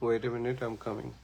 Wait a minute, I'm coming.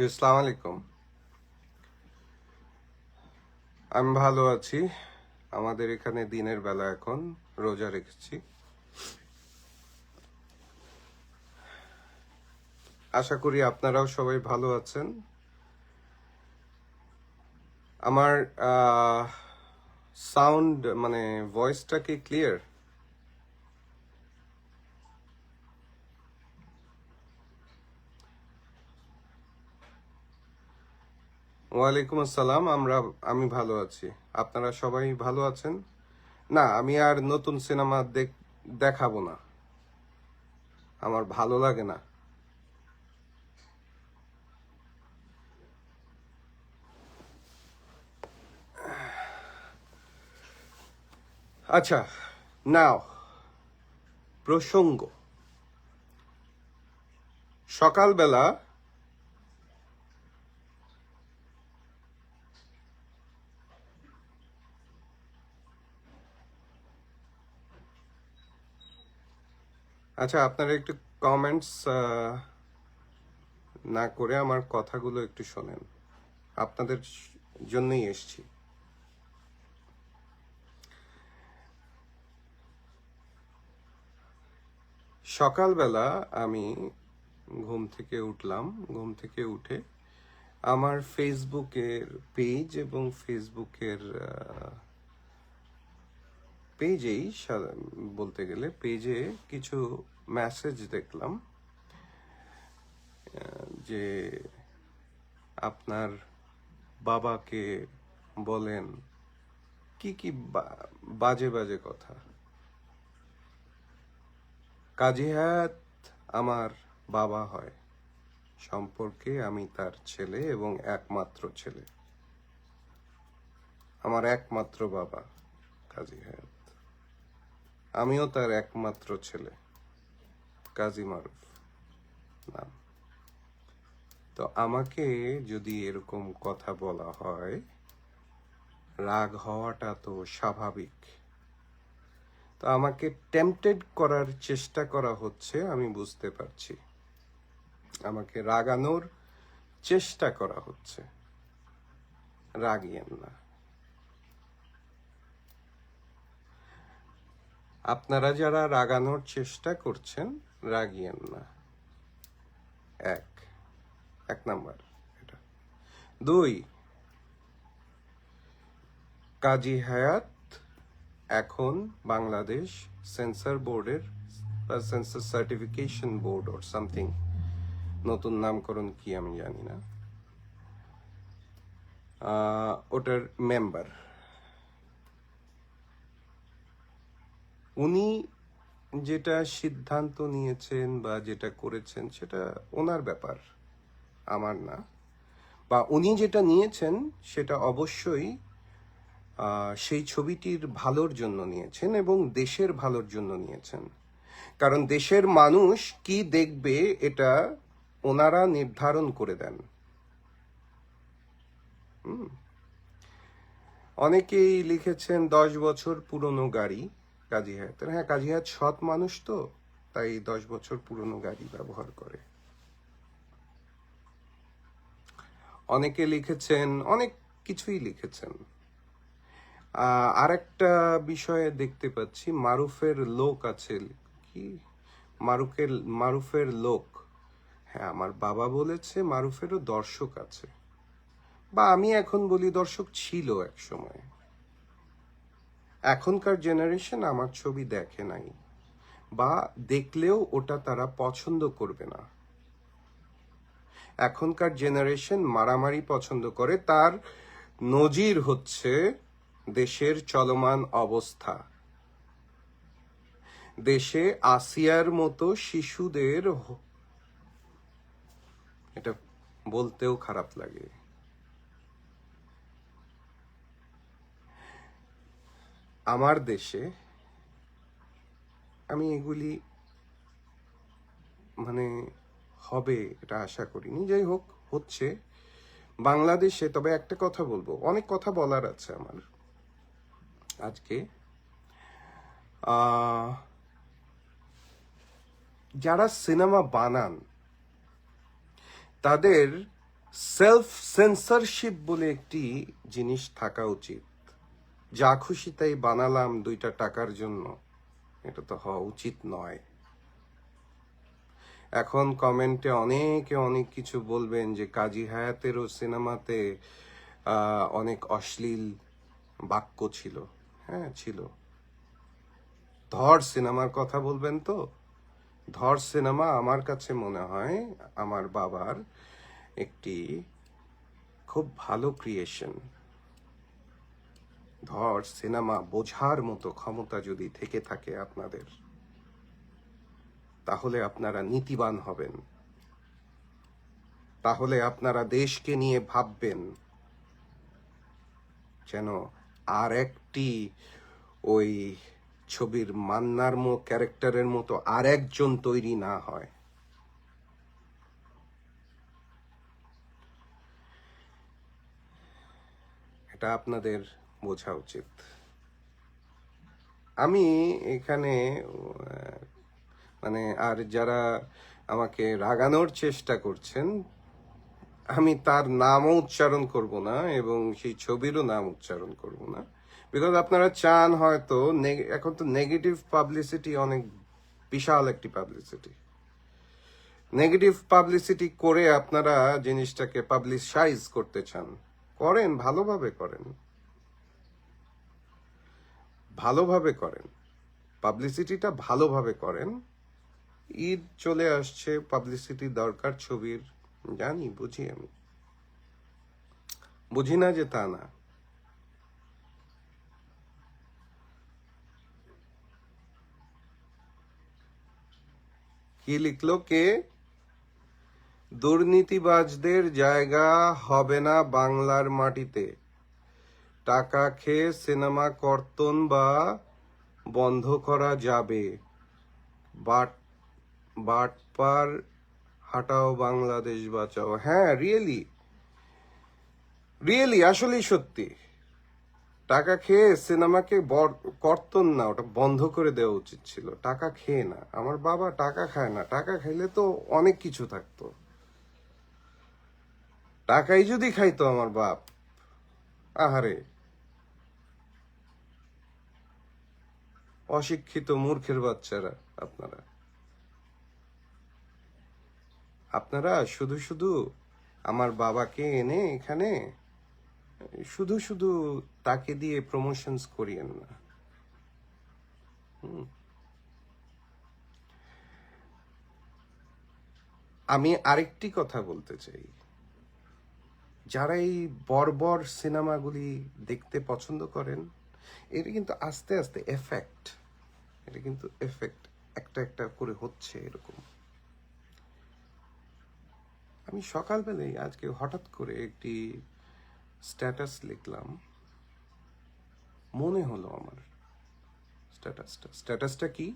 আসসালামু আলাইকুম। আমি ভালো আছি। আমাদের এখানে দিনের বেলা এখন রোজা রেখেছি। আশা করি আপনারাও সবাই ভালো আছেন। আমার সাউন্ড মানে ভয়েসটা কি ক্লিয়ার ওয়ালাইকুম আসসালাম, আমরা, আমি ভালো আছি। আপনারা সবাই ভালো আছেন? না, আমি আর নতুন সিনেমা দেখ- দেখাবো না। আমার ভালো লাগে না। আচ্ছা নাও। প্রসঙ্গ। সকালবেলা আচ্ছা আপনারা একটু কমেন্টস না করে আমার কথাগুলো একটু শোনেন। আপনাদের জন্যই এসছি। সকালবেলা আমি ঘুম থেকে উঠলাম। ঘুম থেকে উঠে আমার ফেসবুকের পেজ এবং ফেসবুকের পেজেই বলতে গেলে পেজে কিছু মেসেজ দেখলাম যে আপনার বাবাকে বলেন কি কি বাজে বাজে কথা। কাজী হায়াত আমার বাবা হয়, সম্পর্কে আমি তার ছেলে এবং একমাত্র ছেলে। আমার একমাত্র বাবা কাজী হায়াত আমিও তার একমাত্র ছেলে। কাজী মারুফ। নাম তো আমাকে যদি এরকম কথা বলা হয়, রাগ হওয়াটা তো স্বাভাবিক। তো আমাকে টেম্পটেড করার চেষ্টা করা হচ্ছে, আমি বুঝতে পারছি। আমাকে রাগানোর চেষ্টা করা হচ্ছে। রাগিয়েন না। আপনারা যারা রাগানোর চেষ্টা করছেন, রাগিয়েন না। এক। এক নাম্বার। এটা। দুই। কাজী হায়াত এখন বাংলাদেশ সেন্সর বোর্ডের, বা censor certification board or something নতুন নামকরণ কি আমি জানি না। ওটার মেম্বার উনি যেটা সিদ্ধান্ত নিয়েছেন বা যেটা করেছেন, সেটা ওনার ব্যাপার, আমার না। বা উনি যেটা নিয়েছেন, সেটা অবশ্যই সেই ছবিটির ভালোর জন্য নিয়েছেন এবং দেশের ভালোর জন্য নিয়েছেন। কারণ দেশের মানুষ কি দেখবে, এটা ওনারা নির্ধারণ করে দেন। অনেকেই লিখেছেন, দশ বছর পুরনো গাড়ি। কাজী হায়াতের হ্যাঁ কাজী হায়াত সৎ মানুষ তো তাই দশ বছর পুরনো গাড়ি ব্যবহার করে। অনেকে লিখেছেন অনেক কিছুই লিখেছেন। আহ, আরেকটা বিষয়ে দেখতে পাচ্ছি মারুফের লোক আছে কি? মারুফের মারুফের লোক। হ্যাঁ আমার বাবা বলেছে মারুফেরও দর্শক আছে। বা আমি এখন বলি দর্শক ছিল এক সময়। এখনকার জেনারেশন আমার ছবি দেখে নাই, বা দেখলেও ওটা তারা পছন্দ করবে না। এখনকার জেনারেশন মারামারি পছন্দ করে, তার নজির হচ্ছে দেশের চলমান অবস্থা। দেশে আসিয়ার মতো শিশুদের এটা বলতেও খারাপ লাগে। আমার দেশে আমি এগুলি মানে হবে এটা আশা করিনি। যাই হোক, হচ্ছে। বাংলাদেশে, তবে একটা কথা বলব। অনেক কথা বলার আছে আমার আজকে। যারা সিনেমা বানান, তাদের সেলফ সেন্সরশিপ বলে একটি জিনিস থাকা উচিত। যা খুশি তাই বানালাম দুইটা টাকার জন্য। এটা তো হওয়া উচিত নয়। এখন কমেন্টে অনেকে অনেক কিছু বলবেন যে কাজী হায়াতেরও সিনেমাতে অনেক অশ্লীল বাক্য ছিল। হ্যাঁ ছিল। ধর সিনেমার কথা বলবেন তো? ধর সিনেমা আমার কাছে মনে হয় আমার বাবার একটি খুব ভালো ক্রিয়েশন ধর, সিনেমা বোঝার মতো ক্ষমতা যদি থেকে থাকে আপনাদের, তাহলে আপনারা নীতিবান হবেন। তাহলে আপনারা দেশকে নিয়ে ভাববেন যেন আর একটি ওই ছবির মান্নার মো ক্যারেক্টারের মতো আর একজন তৈরি না হয়। এটা আপনাদের বোঝা উচিত। আমি এখানে মানে আর যারা আমাকে রাগানোর চেষ্টা করছেন, আমি তার নামও উচ্চারণ করব না এবং সেই ছবিরও নাম উচ্চারণ করব না। বিকজ আপনারা চান হয়তো এখন তো নেগেটিভ পাবলিসিটি অনেক বিশাল একটি পাবলিসিটি নেগেটিভ পাবলিসিটি করে আপনারা জিনিসটাকে পাবলিসাইজ করতে চান। করেন, ভালোভাবে করেন। ভালোভাবে করেন। পাবলিসিটিটা ভালোভাবে করেন। ঈদ চলে আসছে, পাবলিসিটি দরকার ছবির। জানি, বুঝি আমি। বুঝি না যে তা না। কি লিখলো? কে? দুর্নীতিবাজদের জায়গা হবে না বাংলার মাটিতে। টাকা খেয়ে সিনেমা কর্তন বা বন্ধ করা যাবে। বাট, বাটপার, হাটাও বাংলাদেশ বাঁচাও। হ্যাঁ রিয়েলি রিয়েলি আসলেই সত্যি। টাকা খেয়ে সিনেমাকে কর্তন না, ওটা বন্ধ করে দেওয়া উচিত ছিল। টাকা খেয়ে না। আমার বাবা টাকা খায় না। টাকা খাইলে তো অনেক কিছু থাকতো। টাকাই যদি খাইতো আমার বাপ, আহারে। অশিক্ষিত মূর্খের বাচ্চারা আপনারা। আপনারা শুধু শুধু আমার বাবাকে এনে এখানে শুধু শুধু তাকে দিয়ে প্রমোশনস করিয়েন না। আমি আরেকটি কথা বলতে চাই। যারা এই বর্বর সিনেমাগুলি দেখতে পছন্দ করেন এটা কিন্তু আস্তে আস্তে এফেক্ট এটা কিন্তু এফেক্ট একটা একটা করে হচ্ছে এরকম। আমি সকালবেলায় আজকে হঠাৎ করে একটি স্ট্যাটাস লিখলাম। মনে হলো আমার স্ট্যাটাসটা স্ট্যাটাসটা কি?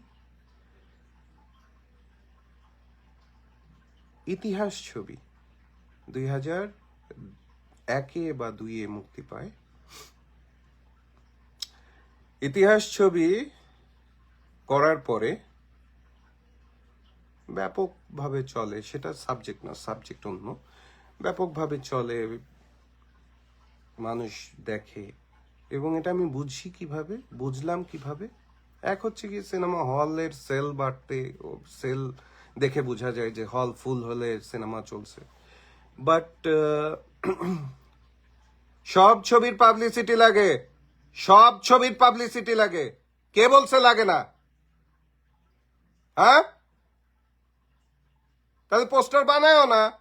ইতিহাস ছবি। দুই হাজার একে বা দুইয়ে মুক্তি পায়। ইতিহাস ছবি করার পরে ব্যাপকভাবে চলে, সেটা সাবজেক্ট না সাবজেক্ট অন্য। ব্যাপকভাবে চলে, মানুষ দেখে। এবং এটা আমি বুঝি কীভাবে, বুঝলাম কীভাবে? এক হচ্ছে কি সিনেমা হলের সেল বাড়তে সেল দেখে বোঝা যায় যে হল ফুল হলে সিনেমা চলছে। বাট সব ছবির পাবলিসিটি লাগে। সব ছবির পাবলিসিটি লাগে। কে বলছে লাগে না? হ্যাঁ? তাহলে পোস্টার বানায়ও না।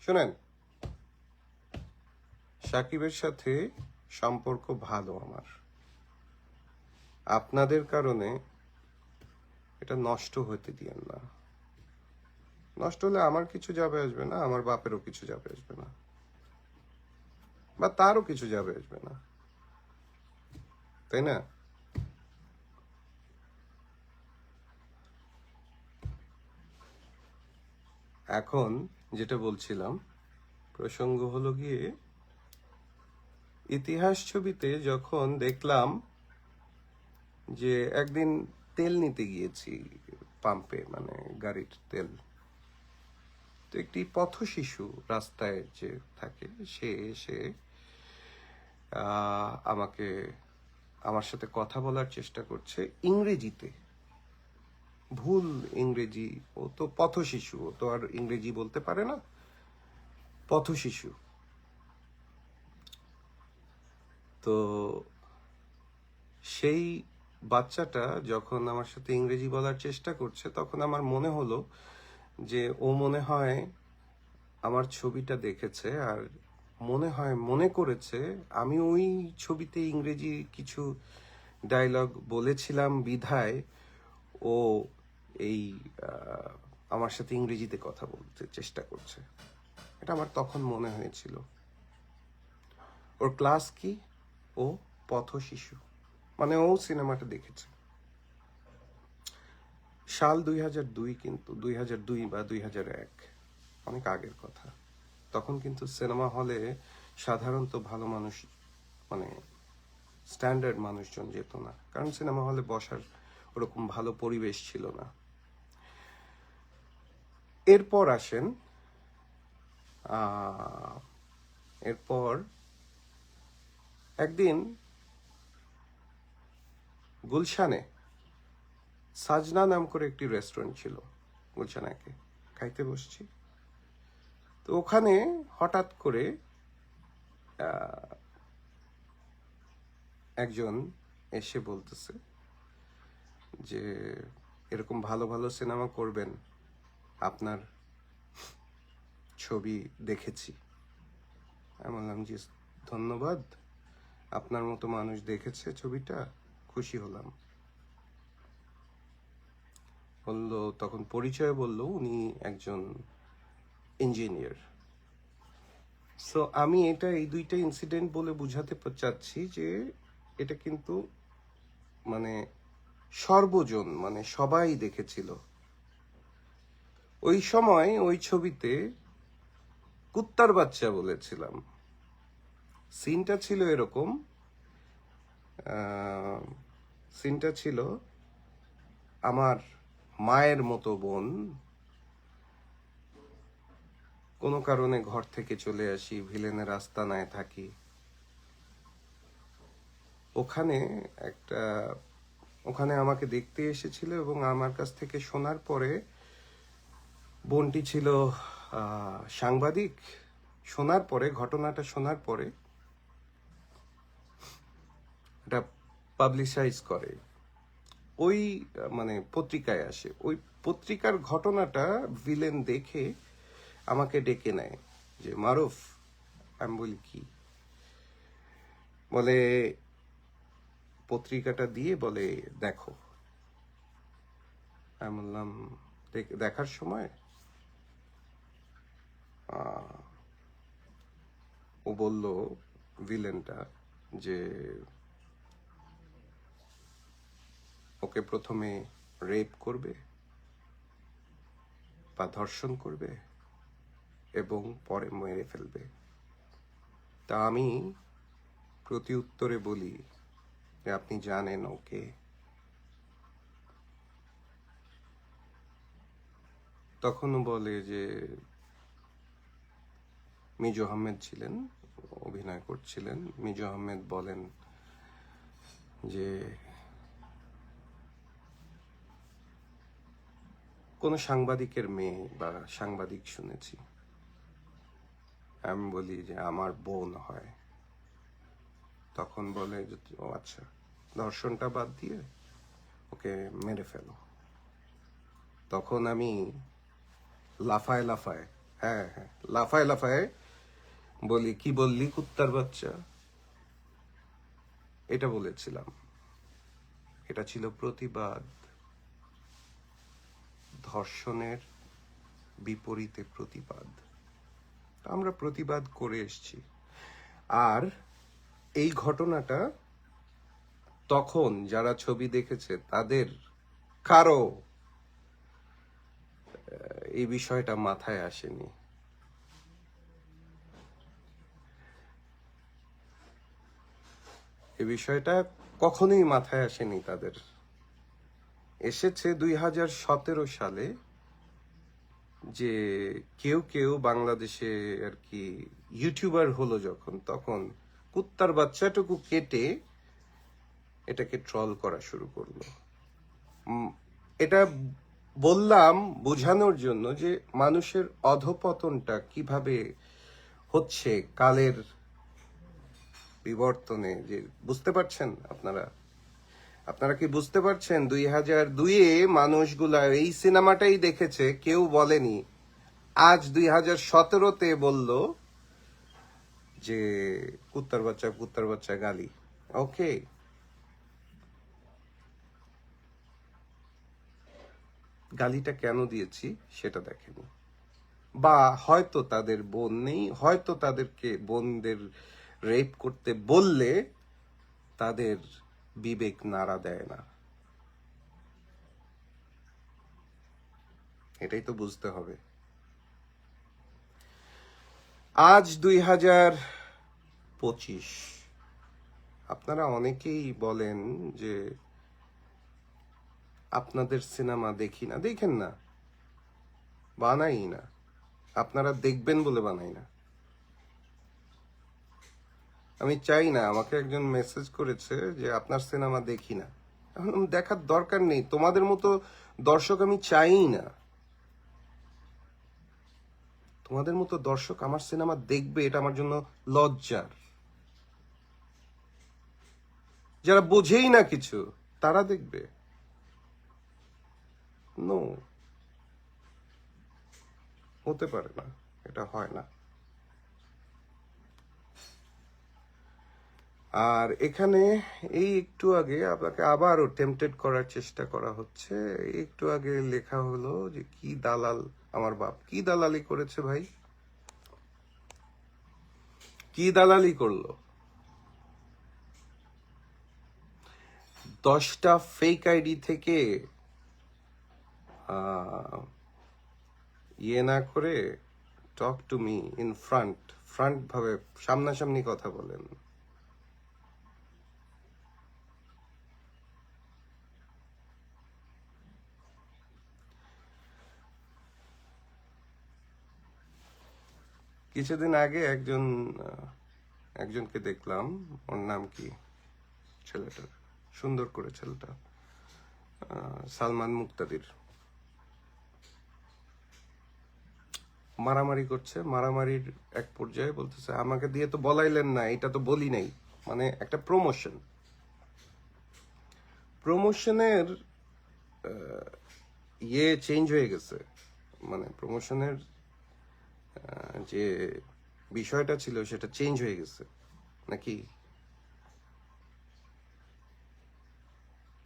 শুনেন, সাকিবের সাথে সম্পর্ক ভালো আমার। আপনাদের কারণে এটা নষ্ট হতে দিয়েন না। নষ্ট হলে আমার কিছু যাবে আসবে না, আমার বাপেরও কিছু যাবে আসবে না। বা তারও কিছু যাবে আসবে না। তাই না? এখন যেটা বলছিলাম, প্রসঙ্গ হলো গিয়ে, ইতিহাস ছবিতে যখন দেখলাম যে একদিন তেল নিতে গিয়েছি, পাম্পে মানে গাড়ির তেল। তো একটি পথ শিশু রাস্তায় যে থাকে, সে এসে আমাকে, আমার সাথে কথা বলার চেষ্টা করছে ইংরেজিতে। ভুল ইংরেজি, ও তো পথ শিশু ও তো আর ইংরেজি বলতে পারে না। পথ শিশু তো সেই বাচ্চাটা যখন আমার সাথে ইংরেজি বলার চেষ্টা করছে, তখন আমার মনে হলো যে ও মনে হয় আমার ছবিটা দেখেছে আর মনে হয় মনে করেছে, আমি ওই ছবিতে ইংরেজি কিছু ডায়লগ বলেছিলাম বিধায়, ও এই আমার সাথে ইংরেজিতে কথা বলতে চেষ্টা করছে। এটা আমার তখন মনে হয়েছিল। ওর ক্লাস কি? ও পথ শিশু মানে ও সিনেমাটা দেখেছে। সাল দুই হাজার দুই কিন্তু দুই হাজার দুই বা দুই হাজার এক, অনেক আগের কথা। তখন কিন্তু সিনেমা হলে সাধারণত ভালো মানুষ মানে স্ট্যান্ডার্ড মানুষজন যেত না। কারণ সিনেমা হলে বসার ওরকম ভালো পরিবেশ ছিল না। এরপর আসেন এরপর একদিন গুলশানে সাজনা নাম করে একটি রেস্টুরেন্ট ছিল গুলশানাকে। খাইতে বসছি। তো ওখানে হঠাৎ করে একজন এসে বলতেছে যে, এরকম ভালো ভালো সিনেমা করবেন। আপনার ছবি দেখেছি। আমি বললাম, জি, ধন্যবাদ। আপনার মতো মানুষ দেখেছে ছবিটা, খুশি হলাম। বলল, তখন পরিচয় বলল, উনি একজন ইঞ্জিনিয়ার সো আমি এটা, এই দুইটা ইনসিডেন্ট বলে বুঝাতে চাচ্ছি যে, এটা কিন্তু মানে সর্বজন মানে সবাই দেখেছিল। ওই সময় ওই ছবিতে কুত্তার বাচ্চা বলেছিলাম। সিনটা ছিল এরকম সিনটা ছিল আমার মায়ের মতো বোন, কোনো কারণে ঘর থেকে চলে আসি, ভিলেনের রাস্তা আস্তানায় থাকি। ওখানে একটা, ওখানে আমাকে দেখতে এসেছিল এবং আমার কাছ থেকে শোনার পরে বোনটি ছিল সাংবাদিক। শোনার পরে, ঘটনাটা শোনার পরে, এটা পাবলিসাইজ করে। ওই মানে পত্রিকায় আসে। ওই পত্রিকার ঘটনাটা ভিলেন দেখে আমাকে ডেকে নেয় যে, মারুফ, আমি বলি, কি? বলে, পত্রিকাটা দিয়ে বলে, দেখো। আমি বললাম দেখার সময়? ও বলল ভিলেনটা যে ওকে প্রথমে রেপ করবে বা ধর্ষণ করবে এবং পরে মেরে ফেলবে। তা আমি প্রতি উত্তরে বলি যে আপনি জানেন ওকে। তখনও বলে যে মিজু আহমেদ ছিলেন, অভিনয় করছিলেন। মিজু আহমেদ বলেন যে কোন সাংবাদিকের মেয়ে বা সাংবাদিক শুনেছি। আমি বলি যে আমার বোন হয়। তখন বলে ও আচ্ছা দর্শনটা বাদ দিয়ে ওকে মেরে ফেলো। তখন আমি লাফায় লাফায় হ্যাঁ হ্যাঁ লাফায় লাফায় বলি, কি বললি কুত্তার বাচ্চা? এটা বলেছিলাম। এটা ছিল প্রতিবাদ। ধর্ষণের বিপরীতে প্রতিবাদ। আমরা প্রতিবাদ করে এসেছি। আর এই ঘটনাটা তখন যারা ছবি দেখেছে, তাদের কারও এই বিষয়টা মাথায় আসেনি। এই বিষয়টা কখনোই মাথায় আসেনি তাদের। এসেছে দুই হাজার সতেরো সালে যে কেউ কেউ বাংলাদেশে আর কি ইউটিউবার হলো যখন, তখন কুত্তার বাচ্চাটুকু কেটে এটাকে ট্রল করা শুরু করল। এটা বললাম বোঝানোর জন্য যে মানুষের অধপতনটা কীভাবে হচ্ছে, কালের বিবর্তনে যে, বুঝতে পারছেন আপনারা? আপনারা কি বুঝতে পারছেন? দুই হাজার দুইয়ে মানুষগুলা এই সিনেমাটাই দেখেছে, কেউ বলেনি। আজ দুই হাজার সতেরোতে বলল যে, কুত্তার বাচ্চা কুত্তার বাচ্চা গালি। ওকে। গালিটা কেন দিয়েছি সেটা দেখেনি। বা হয়তো তাদের বোন নেই, হয়তো তাদেরকে বোনদের রেপ করতে বললে তাদের বিবেক নাড়া দেয় না। এটাই তো বুঝতে হবে। আজ দুই হাজার পঁচিশ। আপনারা অনেকেই বলেন যে আপনাদের সিনেমা দেখি না। দেখেন না। বানাই না। আপনারা দেখবেন বলে বানাই না। আমি চাই না, আমাকে একজন মেসেজ করেছে যে আপনার সিনেমা দেখি না। এখন দেখার দরকার নেই, তোমাদের মতো দর্শক আমি চাই না। তোমাদের মতো দর্শক আমার সিনেমা দেখবে, এটা আমার জন্য লজ্জার। যারা বোঝেই না কিছু, তারা দেখবে। নো হতে পারে না, এটা হয় না। আর এখানে এই একটু আগে আপনাকে আবারও টেম্পটেড করার চেষ্টা করা হচ্ছে। একটু আগে লেখা হলো যে, কি দালাল আমার বাপ? কি দালালি করেছে ভাই? কি দালালি করল? দশটা ফেক আইডি থেকে ইয়ে না করে talk to me in front front ভাবে সামনাসামনি কথা বলেন। কিছুদিন আগে একজন একজনকে দেখলাম। ওর নাম কি? ছেলেটার। সুন্দর করে ছেলেটা। সালমান মুক্তাদির। মারামারি করছে। মারামারির এক পর্যায়ে বলতেছে, আমাকে দিয়ে তো বলাইলেন না, এটা তো বলি নাই। মানে একটা প্রমোশন প্রমোশনের ইয়ে চেঞ্জ হয়ে গেছে। মানে প্রমোশনের যে বিষয়টা ছিল সেটা চেঞ্জ হয়ে গেছে। নাকি?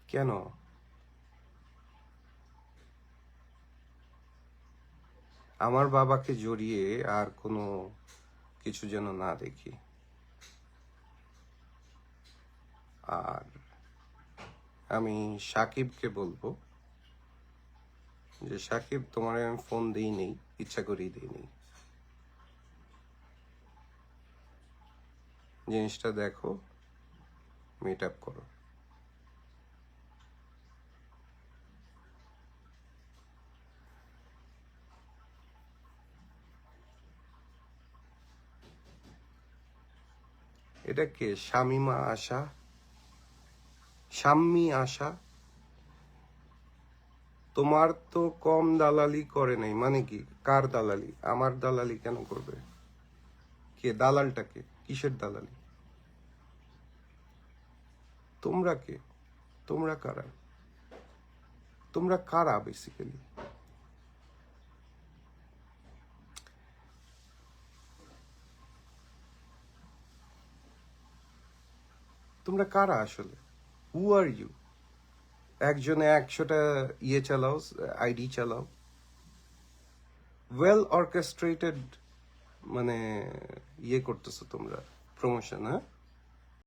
কেন? আমার বাবাকে জড়িয়ে আর কোনো কিছু যেন না দেখি। আর আমি সাকিবকে বলব যে, সাকিব, তোমার আমি ফোন দিই নেই ইচ্ছা করেই দিই নেই জিনিসটা দেখো মিট আপ করো। এটা কে? শামিমা আশা। শাম্মি আশা। তোমার তো কম দালালি করে নাই মানে কি? কার দালালি? আমার দালালি কেন করবে? কে? দালালটা কে? কিসের দালালি তোমরা কে? তোমরা কারা? তোমরা কারা বেসিক্যালি তোমরা কারা আসলে? হু আর ইউ একজনে একশোটা ইয়ে চালাও, আইডি চালাও। ওয়েল অর্কেস্ট্রেটেড মানে ইয়ে করতেছো তোমরা প্রমোশন হ্যাঁ